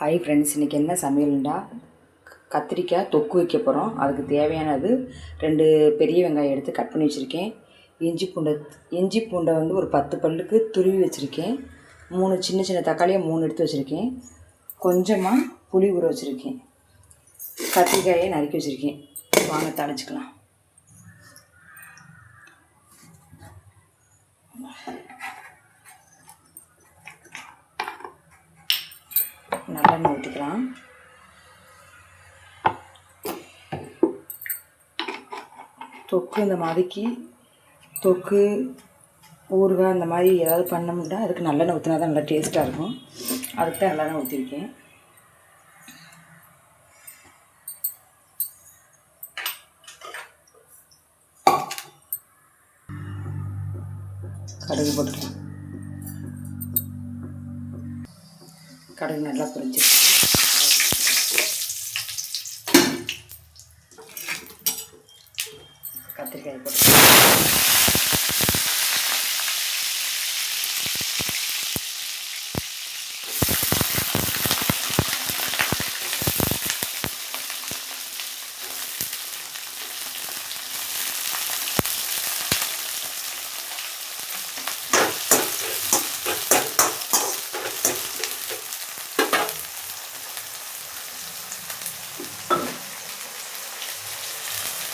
Hi friends இன்றைக்கி என்ன சமையல்டா கத்திரிக்காய் தொக்கு வைக்க போகிறோம் அதுக்கு தேவையானது ரெண்டு பெரிய வெங்காயம் எடுத்து கட் பண்ணி வச்சுருக்கேன். இஞ்சி பூண்டை இஞ்சி பூண்டை வந்து ஒரு பத்து பல்லுக்கு துருவி வச்சுருக்கேன். மூணு சின்ன சின்ன தக்காளியை மூணு எடுத்து வச்சுருக்கேன். கொஞ்சமாக புளி ஊற வச்சுருக்கேன். கத்திரிக்காயை நறுக்கி வச்சுருக்கேன். வாங்க தாளிச்சுக்கலாம். நல்லெண்ணெய் ஊற்றிக்கலாம் தொக்கு இந்த மாதிரிக்கு தொக்கு ஊறுகாய் இந்த மாதிரி ஏதாவது பண்ணோம்னா அதுக்கு நல்லெண்ணெய் ஊற்றினா தான் நல்லா டேஸ்ட்டாக இருக்கும். அதுக்கு தான் நல்லெண்ணெய் ஊற்றிருக்கேன் கடுகு போட்டுக்கலாம். கடுகு நல்லா பொரிச்சிருக்கேன் கத்திரிக்காய் போட்டு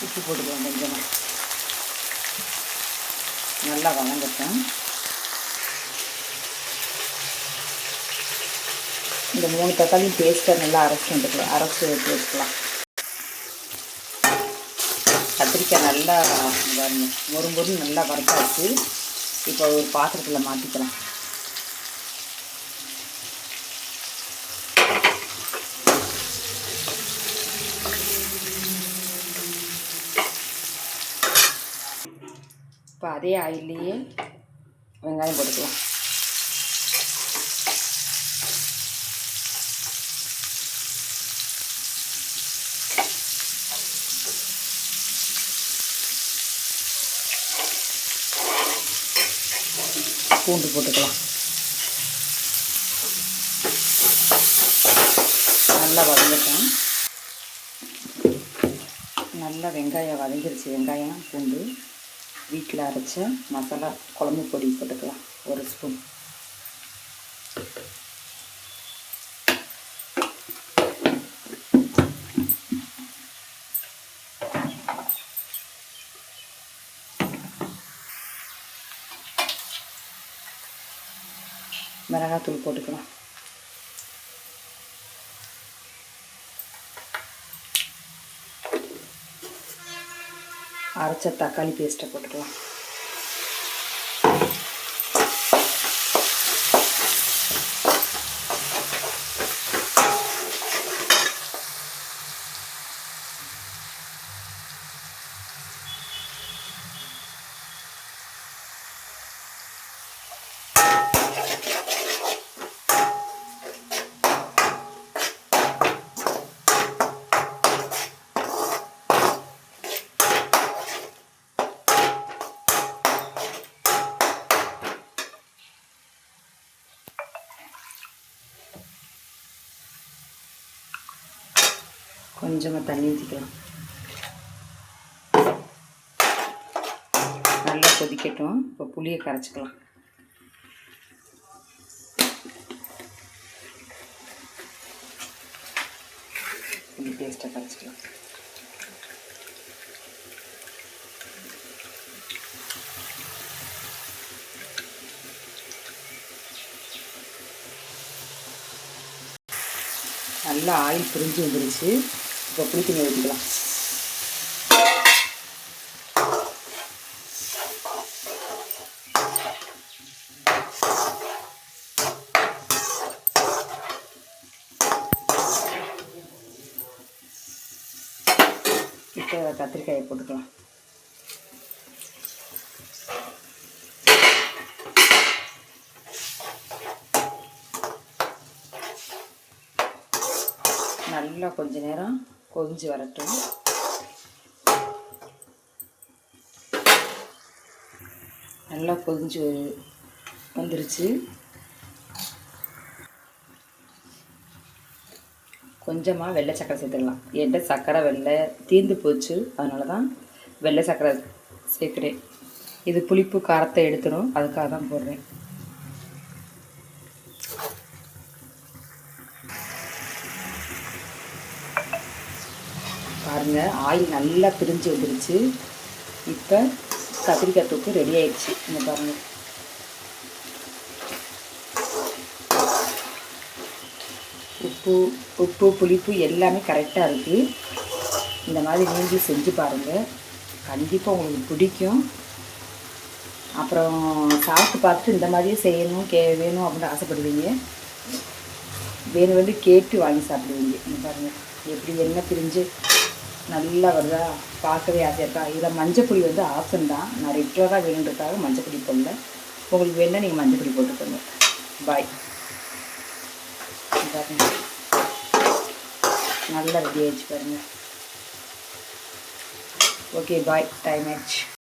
உப்பு போட்டுக்கலாம் கொஞ்சமாக நல்லா வணங்கட்டும். இந்த மூணு தக்காளியும் பேஸ்ட்டை நல்லா அரைச்சி வந்துக்கலாம் அரைச்சி எடுத்து வச்சுக்கலாம். கத்திரிக்காய் நல்லா வரணும் மொறு நல்லா வறுத்தாச்சு. இப்போ ஒரு பாத்திரத்தில் மாற்றிக்கலாம் இப்போ அதே ஆயில்லையே வெங்காயம் போட்டுக்கலாம். பூண்டு போட்டுக்கலாம். நல்லா வதங்கட்டும். நல்லா வெங்காயம் வதங்கிருச்சு. வெங்காயம் பூண்டு. வீட்டில் அரைச்ச மசாலா குழம்பு பொடி போட்டுக்கலாம். ஒரு ஸ்பூன் மிளகாத்தூள் போட்டுக்கலாம். அரைச்ச தக்காளி பேஸ்ட்டை போட்டுக்கலாம். கொஞ்சமாக தண்ணி ஊற்றிக்கலாம் நல்லா கொதிக்கட்டும். இப்போ புளியை கரைச்சிக்கலாம். புளி பேஸ்ட்டை கரைச்சிக்கலாம். நல்லா ஆயில் பிரிஞ்சு வந்துருச்சு. இப்போ புளி தண்ணி ஊற்றிக்கலாம் இப்போ கத்திரிக்காயை போட்டுக்கலாம். நல்லா கொஞ்ச நேரம் கொதிஞ்சு வரட்டும். நல்லா கொதிஞ்சு வந்துருச்சு. கொஞ்சமாக வெள்ளை சக்கரை சேர்த்துக்கலாம் என்கிட்ட சக்கரை வெள்ளை தீர்ந்து போச்சு. அதனால தான் வெள்ளை சக்கரை சேர்க்குறேன். இது புளிப்பு காரத்தை எடுத்துடும் அதுக்காக தான் போடுறேன். பாருங்கள் ஆயில் நல்லா பிரிஞ்சு வந்துருச்சு. இப்போ கத்திரிக்காய் தொக்கு ரெடி ஆயிடுச்சு. இங்கே பாருங்கள் உப்பு உப்பு புளிப்பு எல்லாமே கரெக்டாக இருக்குது இந்த மாதிரி நீங்களும் செஞ்சு பாருங்கள் கண்டிப்பாக உங்களுக்கு பிடிக்கும். அப்புறம் சாப்பிட்டு பார்த்துட்டு இந்த மாதிரியே செய்யணும் கே வேணும் அப்படின்னு ஆசைப்படுவீங்க. வேணும் வந்து கேட்டு வாங்கி சாப்பிடுவீங்க. இங்க பாருங்கள் எப்படி என்ன பிரிஞ்சு நல்லா வருதா? பார்க்கவே ஆசையாக இருக்கா? இதில் மஞ்சப்பொடி வந்து ஆப்ஷன் தான். நான் ரெகுலராக வேணுன்றதுக்காக மஞ்சப்பொடி போடல உங்களுக்கு வேணால் நீங்கள் மஞ்சப்பொடி போட்டுக்கோங்க. பாய் நல்லா ரெடி ஆயிடுச்சு பாருங்கள் ஓகே பாய் டைம் ஆயிடுச்சு.